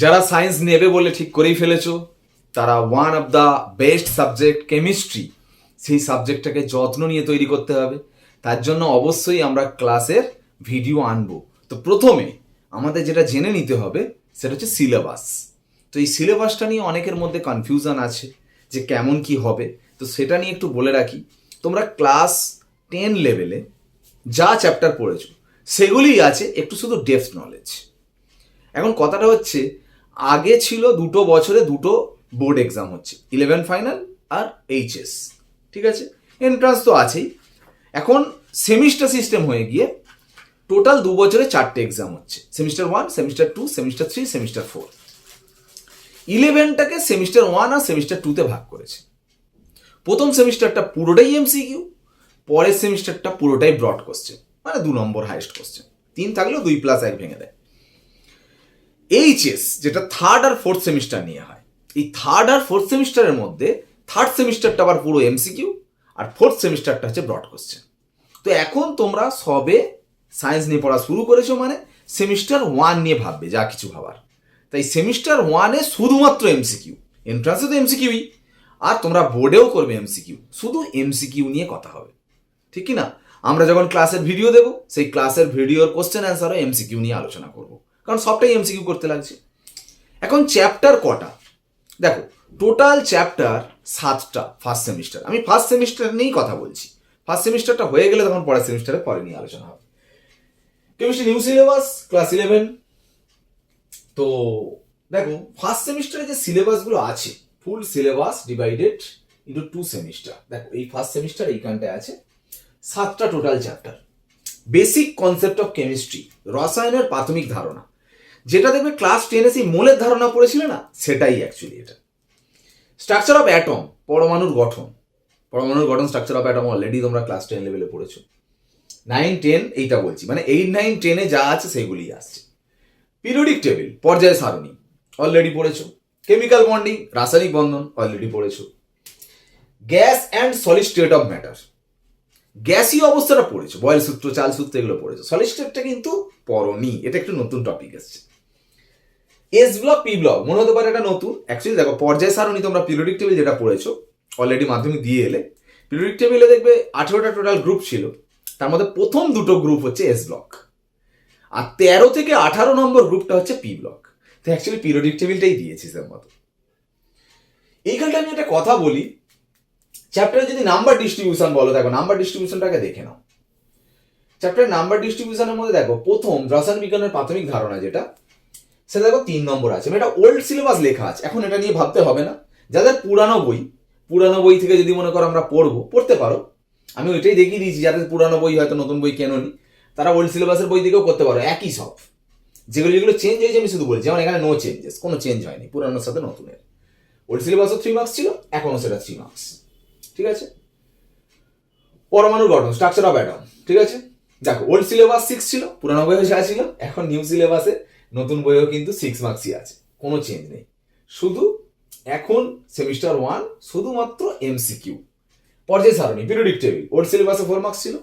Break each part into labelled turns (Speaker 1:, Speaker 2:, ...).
Speaker 1: যারা সায়েন্স নেবে বলে ঠিক করেই ফেলেছো, তারা one of the best subject chemistry সেই সাবজেক্টটাকে যত্ন নিয়ে তৈরি করতে হবে। তার জন্য অবশ্যই আমরা ক্লাসের ভিডিও আনব। তো প্রথমে আমাদের যেটা জেনে নিতে হবে, সেটা হচ্ছে সিলেবাস তো এই সিলেবাসটা নিয়ে অনেকের মধ্যে কনফিউশন আছে যে কেমন কি হবে। তো সেটা নিয়ে একটু বলে রাখি, তোমরা ক্লাস টেন লেভেলে যা চ্যাপ্টার পড়েছো, সেগুলিই আছে একটু শুধু ডেপথ নলেজ এখন কথাটা হচ্ছে আগে ছিল দুটো বছরে দুটো বোর্ড এক্সাম হচ্ছে ইলেভেন ফাইনাল আর এইচএস ঠিক আছে? এন্ট্রান্স তো আছেই। এখন সেমিস্টার সিস্টেম হয়ে গিয়ে টোটাল দু বছরে চারটে এক্সাম হচ্ছে semester one semester two semester three semester four ইলেভেনটাকে semester one আর সেমিস্টার টুতে ভাগ করেছে। প্রথম সেমিস্টারটা পুরোটাই এমসিকিউ পরের সেমিস্টারটা পুরোটাই ব্রড কোশ্চেন মানে দু নম্বর হাইস্ট কোশ্চেন তিন থাকলেও দুই প্লাস এক ভেঙে দেয়। এইচএস যেটা থার্ড আর ফোর্থ সেমিস্টার নিয়ে হয়। এই থার্ড আর ফোর্থ সেমিস্টারের মধ্যে থার্ড সেমিস্টারটা আবার পুরো এমসিকিউ আর ফোর্থ সেমিস্টারটা হচ্ছে ব্রড কোশ্চেন তো এখন তোমরা সবে সায়েন্স নিয়ে পড়া শুরু করেছ মানে সেমিস্টার ওয়ান নিয়ে ভাববে, যা কিছু ভাবার। তাই সেমিস্টার ওয়ানে শুধুমাত্র এমসিকিউ এন্ট্রান্সে তো এমসিকিউই আর তোমরা বোর্ডেও করবে এমসিকিউ শুধু এমসিকিউ নিয়ে কথা হবে। ঠিক কি না? আমরা যখন ক্লাসের ভিডিও দেবো, সেই ক্লাসের ভিডিওর কোশ্চেন অ্যান্সারও এমসিকিউ নিয়ে আলোচনা করব। কারণ সবটাই এমসিকিউ করতে লাগছে। এখন চ্যাপ্টার কটা? দেখো টোটাল চ্যাপ্টার সাতটা ফার্স্ট সেমিস্টার আমি ফার্স্ট সেমিস্টার নিয়েই কথা বলছি। ফার্স্ট সেমিস্টারটা হয়ে গেলে তখন পরের সেমিস্টারে পরে নিয়ে আলোচনা হবে। Chemistry new syllabus class eleven তো দেখো ফার্স্ট সেমিস্টারে যে সিলেবাসগুলো আছে full syllabus divided into two semester দেখো, এই ফার্স্ট সেমিস্টার এইখানটায় আছে, সাতটা total chapter basic concept of chemistry রসায়নের প্রাথমিক ধারণা। যেটা দেখবে ক্লাস টেনে সেই মোলের ধারণা পড়েছিল না? সেটাই অ্যাকচুয়ালি এটা। স্ট্রাকচার অফ অ্যাটম পরমাণুর গঠন। পরমাণুর গঠন স্ট্রাকচার অফ অ্যাটম অলরেডি তোমরা ক্লাস টেন লেভেলে পড়েছো। নাইন টেন এইটা বলছি। মানে এইট নাইন টেনে যা আছে সেগুলি আসছে। পিরিয়ডিক টেবিল পর্যায় সারণী অলরেডি পড়েছো। কেমিক্যাল বন্ডিং রাসায়নিক বন্ধন অলরেডি পড়েছো। Gas and solid state of matter গ্যাসীয় অবস্থাটা পড়েছো। বয়েল সূত্র, চাল সূত্র এগুলো পড়েছো। সলিড স্টেটটা কিন্তু পড়নি, এটা একটু নতুন টপিক এসছে। এস ব্লক পি ব্লক মনে হতে পারে এটা নতুন। অ্যাকচুয়ালি দেখো, পর্যায় সারণী তোমরা পিরিয়ডিক টেবিল যেটা পড়েছো অলরেডি মাধ্যমিক দিয়ে এলে পিরিয়ডিক টেবিলে দেখবে আঠেরোটা টোটাল গ্রুপ ছিল। তার মধ্যে প্রথম দুটো গ্রুপ হচ্ছে এস ব্লক আর তেরো থেকে আঠারো নম্বর গ্রুপটা হচ্ছে পি ব্লক তো অ্যাকচুয়ালি পিরিয়ডিক টেবিলটাই দিয়েছিস এর মতো। এইখানটা আমি একটা কথা বলি চ্যাপ্টারে যদি নাম্বার ডিস্ট্রিবিউশন বলো, দেখো নাম্বার ডিস্ট্রিবিউশনটাকে দেখে নাও। চ্যাপ্টারের নাম্বার ডিস্ট্রিবিউশনের মধ্যে দেখো, প্রথম রসায়ন বিজ্ঞানের প্রাথমিক ধারণা যেটা সেটা দেখো তিন নম্বর আছে। মানে এটা ওল্ড সিলেবাস লেখা আছে। এখন এটা নিয়ে ভাবতে হবে না। যাদের পুরানো বই পুরানো বই থেকে যদি মনে করো আমরা পড়ব, পড়তে পারো। আমি ওইটাই দেখিয়ে দিয়েছি, যাদের পুরানো বই হয়তো নতুন বই কেননি, তারা ওল্ড সিলেবাসের বই দিকেও করতে পারো। একই সব। যেগুলো যেগুলো চেঞ্জ হয়েছে, আমি শুধু বলছি। যেমন এখানে নো চেঞ্জেস কোনো চেঞ্জ হয়নি। পুরানোর সাথে নতুনের। ওল্ড সিলেবাসও থ্রি মার্কস ছিল, এখনও সেটা থ্রি মার্কস ঠিক আছে? পরমাণুর গঠন স্ট্রাকচার অফ অ্যাটম ঠিক আছে? দেখো ওল্ড সিলেবাস সিক্স ছিল, পুরানো বইও যা ছিল, এখন নিউ সিলেবাসে নতুন বইও কিন্তু সিক্স মার্কসই আছে, কোনো চেঞ্জ নেই। শুধু এখন সেমিস্টার ওয়ান শুধুমাত্র এমসিকিউ পর্যায় সারণী পিরিয়ডিক টেবিল ওল্ড সিলেবাসে ফোর মার্কস ছিল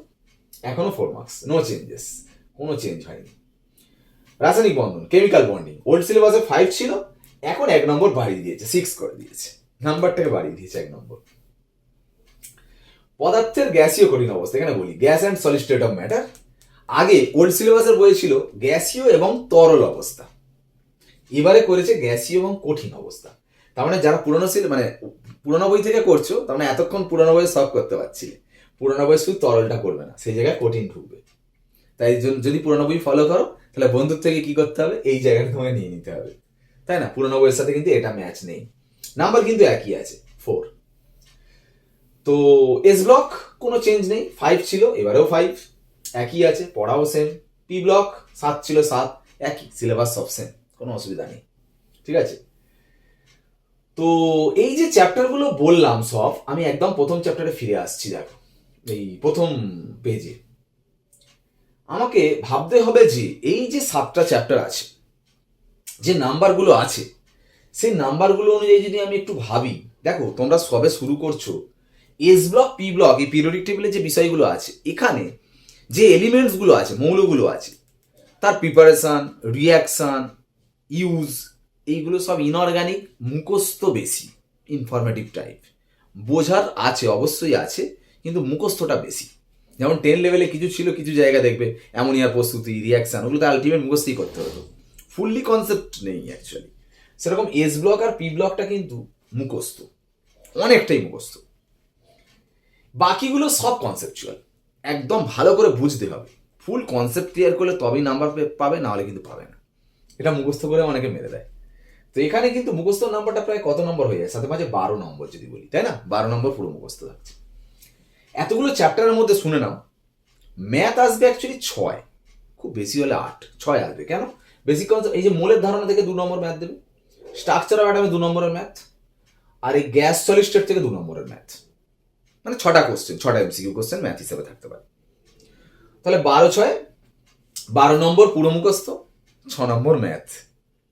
Speaker 1: এখনও ফোর মার্কস নো চেঞ্জেস কোনো চেঞ্জ হয়নি। রাসায়নিক বন্ধন কেমিক্যাল বন্ডিং ওল্ড সিলেবাসে ফাইভ ছিল, এখন এক নম্বর বাড়িয়ে দিয়েছে সিক্স করে দিয়েছে। নাম্বারটাকে বাড়িয়ে দিয়েছে এক নম্বর। পদার্থের গ্যাসীয় কঠিন অবস্থা, এখানে বলি gas and solid state of matter আগে ওল্ড সিলেবাসের বই ছিল গ্যাসীয় এবং তরল অবস্থা। এবারে করেছে গ্যাসীয় এবং কঠিন অবস্থা। তার মানে যারা পুরনো ছিল মানে পুরনো বই থেকে করছ, তার মানে এতক্ষণ পুরনো বই সব করতে পারছিলে। পুরনো বই শুধু তরলটা করবে না, সেই জায়গায় কঠিন ঢুকবে। তাই যদি পুরনো বই ফলো করো, তাহলে বন্ধুর থেকে কি করতে হবে? এই জায়গাটা তোমাকে নিয়ে নিতে হবে। তাই না? পুরনো বইয়ের সাথে কিন্তু এটা ম্যাচ নেই। নাম্বার কিন্তু একই আছে ফোর তো এস ব্লক কোনো চেঞ্জ নেই ফাইভ ছিল, এবারেও ফাইভ একই আছে, পড়াও সেম পি ব্লক সাত ছিল সাত, একই সিলেবাস সব সেম কোনো অসুবিধা নেই। ঠিক আছে? তো এই যে চ্যাপ্টারগুলো বললাম সব, আমি একদম প্রথম চ্যাপ্টারে ফিরে আসছি, দেখো, এই প্রথম পেজে আমাকে ভাবতে হবে যে এই যে সাতটা চ্যাপ্টার আছে, যে নাম্বারগুলো আছে, সেই নাম্বারগুলো অনুযায়ী যদি আমি একটু ভাবি, দেখো, তোমরা সবে শুরু করছ এস ব্লক পি ব্লক এই পিরিয়ডিক টেবিলে যে বিষয়গুলো আছে, এখানে যে এলিমেন্টসগুলো আছে, মৌলগুলো আছে, তার প্রিপারেশন রিয়াকশন ইউজ এইগুলো সব ইনঅর্গানিক মুখস্থ বেশি ইনফরমেটিভ টাইপ বোঝার আছে, অবশ্যই আছে, কিন্তু মুখস্থটা বেশি। যেমন টেন লেভেলে কিছু ছিল, কিছু জায়গা দেখবে অ্যামোনিয়ার প্রস্তুতি রিয়াকশান ওগুলো তো আলটিমেট মুখস্থই করতে হতো। ফুললি কনসেপ্ট নেই অ্যাকচুয়ালি সেরকম এস ব্লক আর পি ব্লকটা কিন্তু মুখস্থ, অনেকটাই মুখস্থ। বাকিগুলো সব কনসেপচুয়াল একদম ভালো করে বুঝতে হবে। ফুল কনসেপ্ট ক্লিয়ার করলে তবেই নাম্বার পাবে না হলে কিন্তু পাবে না। এটা মুখস্থ করে অনেকে মেরে দেয়। তো এখানে কিন্তু মুখস্থ নাম্বারটা প্রায় কত নম্বর হয়ে যায়? সাথে মাঝে বারো নম্বর যদি বলি, তাই না? বারো নম্বর পুরো মুখস্থ থাকছে। এতগুলো চ্যাপ্টারের মধ্যে শুনে নাও। ম্যাথ আসবে অ্যাকচুয়ালি ছয়। খুব বেশি হলে আট। ছয় আসবে। কেন? বেসিক কনসেপ্ট এই যে মোলের ধারণা থেকে দু নম্বর ম্যাথ দেবে। স্ট্রাকচার অ্যাটামে দু নম্বরের ম্যাথ আর এই গ্যাস সলিড স্টেট থেকে দু নম্বরের ম্যাথ মানে ছটা কোশ্চেন ছটা এমসিকিউ কোশ্চেন ম্যাথ হিসেবে থাকতে পারে। তাহলে বারো ছয়, বারো নম্বর পুরো মুখস্থ, ছ নম্বর ম্যাথ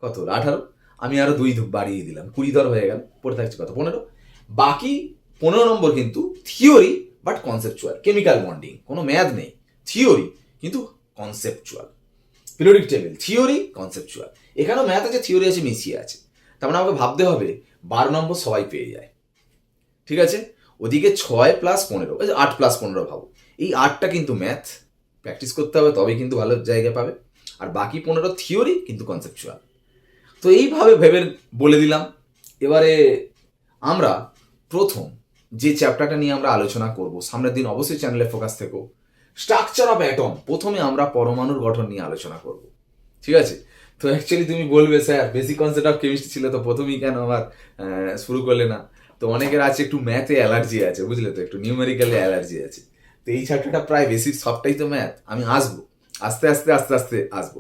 Speaker 1: কত হলো? আঠারো। আমি আরও দুই ধু- বাড়িয়ে দিলাম, কুড়ি ধর হয়ে গেল, পড়ে থাকছে কত? পনেরো। বাকি পনেরো নম্বর কিন্তু theory but conceptual chemical bonding কোনো ম্যাথ নেই। থিওরি কিন্তু conceptual periodic table theory conceptual এখানেও ম্যাথ আছে থিওরি আছে, মিশিয়ে আছে। তার মানে আমাকে ভাবতে হবে, বারো নম্বর সবাই পেয়ে যায়। ঠিক আছে? ওদিকে ছয় প্লাস পনেরো আট প্লাস পনেরো ভাবো। এই আটটা কিন্তু ম্যাথ প্র্যাকটিস করতে হবে, তবেই কিন্তু ভালো জায়গা পাবে। আর বাকি পনেরো থিওরি কিন্তু কনসেপচুয়াল তো এইভাবে ভেবে বলে দিলাম। এবারে আমরা প্রথম যে চ্যাপ্টারটা নিয়ে আমরা আলোচনা করব, সামনের দিন অবশ্যই চ্যানেলে ফোকাস থেকো। স্ট্রাকচার অফ অ্যাটম প্রথমে আমরা পরমাণুর গঠন নিয়ে আলোচনা করব। ঠিক আছে? তো অ্যাকচুয়ালি তুমি বলবে, sir basic concept of chemistry ছিল তো প্রথমেই কেন আমার শুরু করলে না? তো অনেকের আছে একটু ম্যাথে অ্যালার্জি আছে, বুঝলে তো? একটু নিউমেরিক্যালে অ্যালার্জি আছে। তো এই চ্যাপ্টারটা প্রায় বেশি সবটাই তো ম্যাথ আমি আসব আস্তে আস্তে আস্তে আস্তে আসব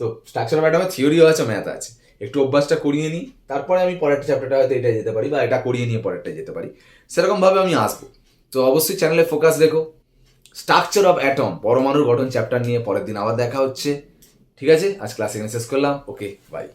Speaker 1: তো স্ট্রাকচার অ্যাটমে থিওরিও আছে ম্যাথ আছে। একটু অভ্যাসটা করিয়ে নিই। তারপরে আমি পরের চ্যাপ্টারটা হয়তো এটা যেতে পারি বা এটা করিয়ে নিয়ে পরেরটা যেতে পারি। সেরকমভাবে আমি আসব তো অবশ্যই চ্যানেলে ফোকাস দেখো স্ট্রাকচার অফ অ্যাটম পরমাণুর গঠন চ্যাপ্টার নিয়ে পরের দিন আবার দেখা হচ্ছে। ঠিক আছে? আজ ক্লাস এখানে শেষ করলাম। Okay bye